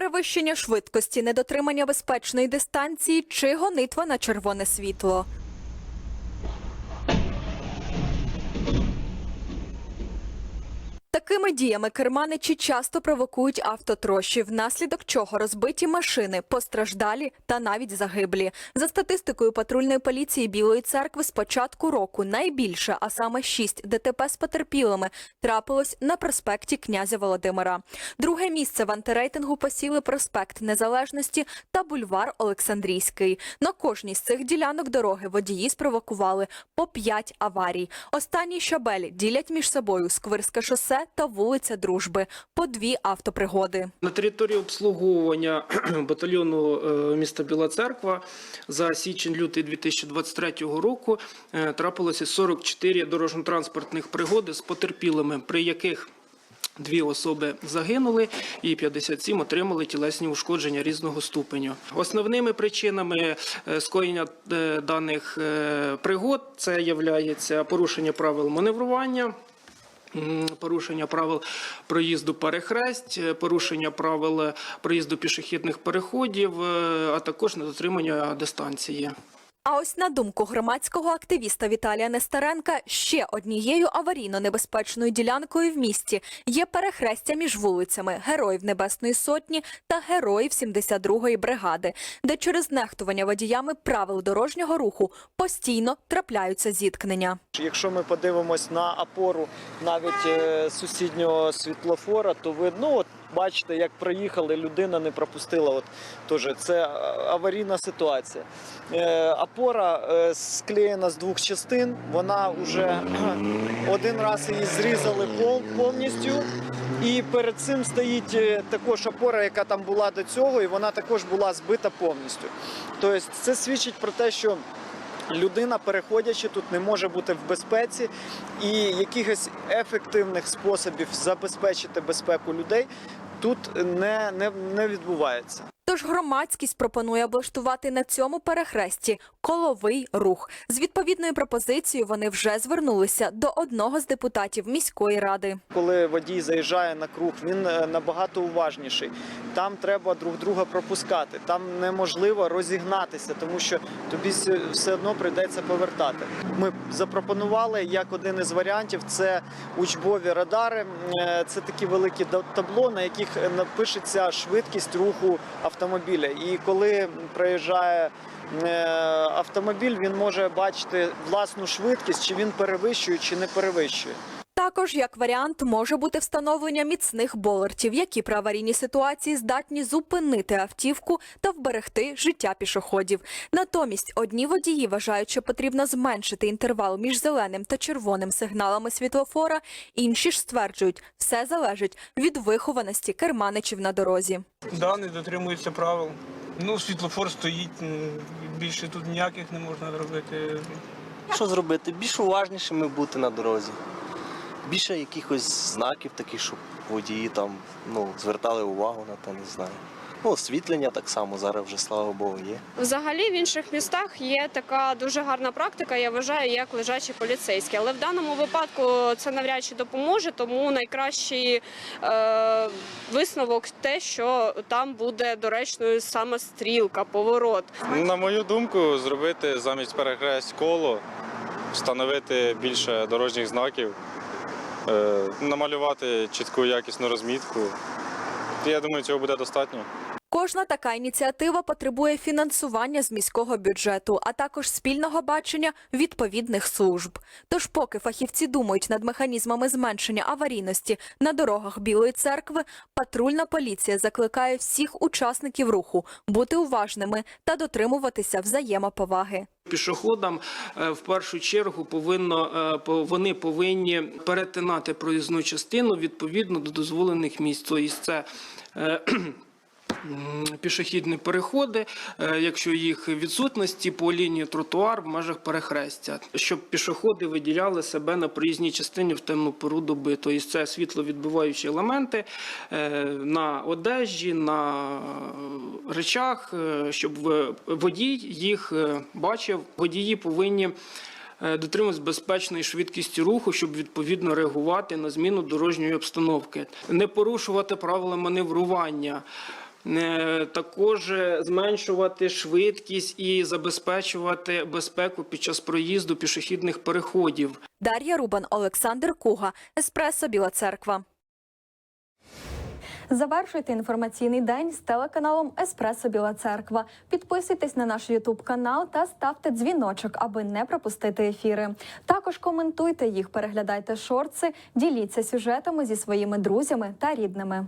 Перевищення швидкості, недотримання безпечної дистанції чи гонитва на червоне світло. Такими діями керманичі часто провокують автотрощі, внаслідок чого розбиті машини, постраждалі та навіть загиблі. За статистикою патрульної поліції Білої церкви з початку року найбільше, а саме шість ДТП з потерпілими, трапилось на проспекті князя Володимира. Друге місце в антирейтингу посіли проспект Незалежності та бульвар Олександрійський. На кожній з цих ділянок дороги водії спровокували по п'ять аварій. Останні щабелі ділять між собою Сквирське шосе та вулиця Дружби по дві автопригоди. На території обслуговування батальйону е, міста Біла Церква за січень-лютий 2023 року е, трапилося 44 дорожньо-транспортних пригоди з потерпілими, при яких Дві особи загинули і 57 отримали тілесні ушкодження різного ступеню. Основними причинами е, скоєння даних пригод це є порушення правил маневрування, порушення правил проїзду перехресть, е, порушення правил е, проїзду пішохідних переходів, е, а також недотримання дистанції. А ось на думку громадського активіста Віталія Нестеренка, ще однією аварійно небезпечною ділянкою в місті є перехрестя між вулицями Героїв Небесної Сотні та Героїв 72-ї бригади, де через нехтування водіями правил дорожнього руху постійно трапляються зіткнення. Якщо ми подивимось на опору навіть е, сусіднього світлофора, то видно, от бачите, як проїхали, людина не пропустила. От теж це е, аварійна ситуація. Е, Опора е, склеєна з двох частин. Вона вже один раз її зрізали пол- повністю. І перед цим стоїть е, також опора, яка там була до цього, і вона також була збита повністю. Тобто це свідчить про те, що людина, переходячи тут, не може бути в безпеці, і якихось ефективних способів забезпечити безпеку людей тут не, не, не відбувається. Тож громадськість пропонує облаштувати на цьому перехресті коловий рух. З відповідною пропозицією вони вже звернулися до одного з депутатів міської ради. Коли водій заїжджає на круг, він е, набагато уважніший. Там треба друг друга пропускати. Там неможливо розігнатися, тому що тобі все одно прийдеться повертати. Ми запропонували як один із варіантів це учбові радари. Е, Це такі великі табло, на яких напишеться швидкість руху автомобіля. І коли проїжджає е, автомобіль, він може бачити власну швидкість, чи він перевищує, чи не перевищує. Також як варіант може бути встановлення міцних болертів, які при аварійній ситуації здатні зупинити автівку та вберегти життя пішоходів. Натомість одні водії вважають, що потрібно зменшити інтервал між зеленим та червоним сигналами світлофора. Інші ж стверджують, все залежить від вихованості керманичів на дорозі. Да, не дотримуються правил. Ну, світлофор стоїть, більше тут ніяких не можна зробити. Що зробити? Більш уважнішими бути на дорозі. Більше якихось знаків таких, щоб водії там ну, звертали увагу на те, не знаю. Ну, освітлення так само зараз вже, слава Богу, є. Взагалі в інших містах є така дуже гарна практика, я вважаю, як лежачі поліцейські. Але в даному випадку це навряд чи допоможе, тому найкращий е, висновок те, що там буде доречною саме стрілка, поворот. На мою думку, зробити замість перехресть коло, встановити більше дорожніх знаків, намалювати чітку якісну розмітку. Я думаю, цього буде достатньо. Кожна така ініціатива потребує фінансування з міського бюджету, а також спільного бачення відповідних служб. Тож, поки фахівці думають над механізмами зменшення аварійності на дорогах Білої церкви, патрульна поліція закликає всіх учасників руху бути уважними та дотримуватися взаємоповаги. Пішоходам е, в першу чергу повинно е, вони повинні перетинати проїзну частину відповідно до дозволених місць. Тобто це е, пішохідні переходи, е, якщо їх відсутності по лінії тротуар в межах перехрестя, щоб пішоходи виділяли себе на проїзній частині в темну пору доби. Тобто це світловідбиваючі елементи е, на одежі, на речах, е, щоб водій їх бачив. Водії повинні дотримуватися безпечної швидкості руху, щоб відповідно реагувати на зміну дорожньої обстановки, не порушувати правила маневрування. Е, Також зменшувати швидкість і забезпечувати безпеку під час проїзду пішохідних переходів. Дар'я Рубан, Олександр Куга, Еспресо Біла Церква. Завершуйте інформаційний день з телеканалом Еспресо Біла Церква. Підписуйтесь на наш Ютуб канал та ставте дзвіночок, аби не пропустити ефіри. Також коментуйте їх, переглядайте шорти, діліться сюжетами зі своїми друзями та рідними.